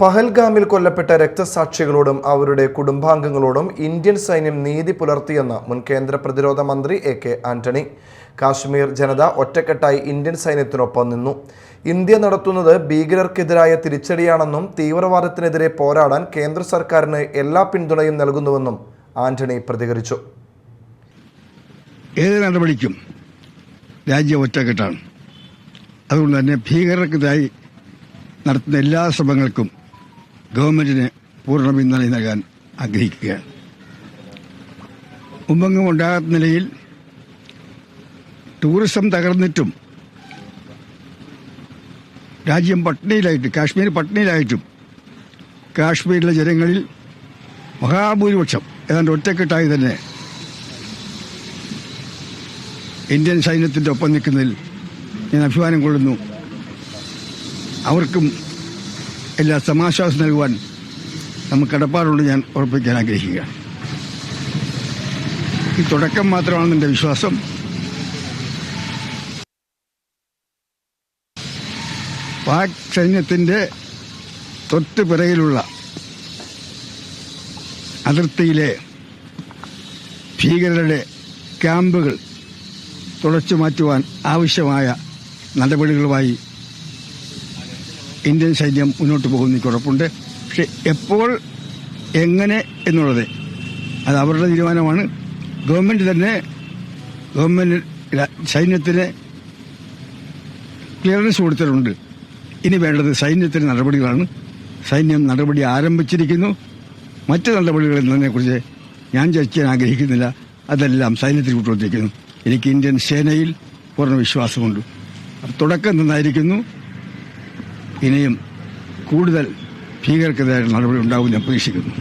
പഹൽഗാമിൽ കൊല്ലപ്പെട്ട രക്തസാക്ഷികളോടും അവരുടെ കുടുംബാംഗങ്ങളോടും ഇന്ത്യൻ സൈന്യം നീതി പുലർത്തിയെന്ന് മുൻ കേന്ദ്ര പ്രതിരോധ മന്ത്രി എ കെ ആന്റണി. കാശ്മീർ ജനത ഒറ്റക്കെട്ടായി ഇന്ത്യൻ സൈന്യത്തിനൊപ്പം നിന്നു. ഇന്ത്യ നടത്തുന്നത് ഭീകരർക്കെതിരായ തിരിച്ചടിയാണെന്നും തീവ്രവാദത്തിനെതിരെ പോരാടാൻ കേന്ദ്ര സർക്കാരിന് എല്ലാ പിന്തുണയും നൽകുന്നുവെന്നും ആന്റണി പ്രതികരിച്ചു. ഏത് നടപടിക്കും രാജ്യം ഒറ്റക്കെട്ടാണ്. അതുകൊണ്ട് തന്നെ ഭീകരർക്കെതിരായി നടത്തുന്ന എല്ലാ ശ്രമങ്ങൾക്കും ഗവൺമെന്റിന് പൂർണ പിന്തുണ നൽകാൻ ആഗ്രഹിക്കുകയാണ് മുമ്പെങ്ങും ഉണ്ടാകാത്ത നിലയിൽ ടൂറിസം തകർന്നിട്ടും രാജ്യം പട്ടിണിയിലായിട്ട് കാശ്മീർ പട്ടിണിയിലായിട്ടും കാശ്മീരിലെ ജനങ്ങളിൽ മഹാഭൂരിപക്ഷം ഏതാണ്ട് ഒറ്റക്കെട്ടായി തന്നെ ഇന്ത്യൻ സൈന്യത്തിന്റെ ഒപ്പം നിൽക്കുന്നതിൽ ഞാൻ അഭിമാനം കൊള്ളുന്നു. അവർക്കും എല്ലാ സമാശ്വാസം നൽകുവാൻ നമുക്ക് കടപ്പാടുണ്ട് ഞാൻ ഉറപ്പിക്കാൻ ആഗ്രഹിക്കുക. ഈ തുടക്കം മാത്രമാണ് എന്റെ വിശ്വാസം. പാക് സൈന്യത്തിന്റെ തൊട്ട് പിറകിലുള്ള അതിർത്തിയിലെ ഭീകരരുടെ ക്യാമ്പുകൾ തുടച്ചു മാറ്റുവാൻ ആവശ്യമായ നടപടികളുമായി ഇന്ത്യൻ സൈന്യം മുന്നോട്ട് പോകുന്ന എനിക്ക് ഉറപ്പുണ്ട് പക്ഷെ എപ്പോൾ എങ്ങനെ എന്നുള്ളത് അത് അവരുടെ തീരുമാനമാണ്. ഗവൺമെന്റ് തന്നെ ഗവൺമെന്റ് സൈന്യത്തിന് ക്ലിയറൻസ് കൊടുത്തിട്ടുണ്ട്. ഇനി വേണ്ടത് സൈന്യത്തിന് നടപടികളാണ്. സൈന്യം നടപടി ആരംഭിച്ചിരിക്കുന്നു. മറ്റ് നടപടികൾ എന്നതിനെക്കുറിച്ച് ഞാൻ ചർച്ച ചെയ്യാൻ ആഗ്രഹിക്കുന്നില്ല. അതെല്ലാം സൈന്യത്തിൽ വിട്ടുകൊടുത്തിരിക്കുന്നു എനിക്ക് ഇന്ത്യൻ സേനയിൽ പൂർണ വിശ്വാസമുണ്ട്. തുടക്കം നന്നായിരിക്കുന്നു ഇനിയും കൂടുതൽ ഭീകരക്കെതിരായ നടപടി ഉണ്ടാവും ഞാൻ പ്രതീക്ഷിക്കുന്നു.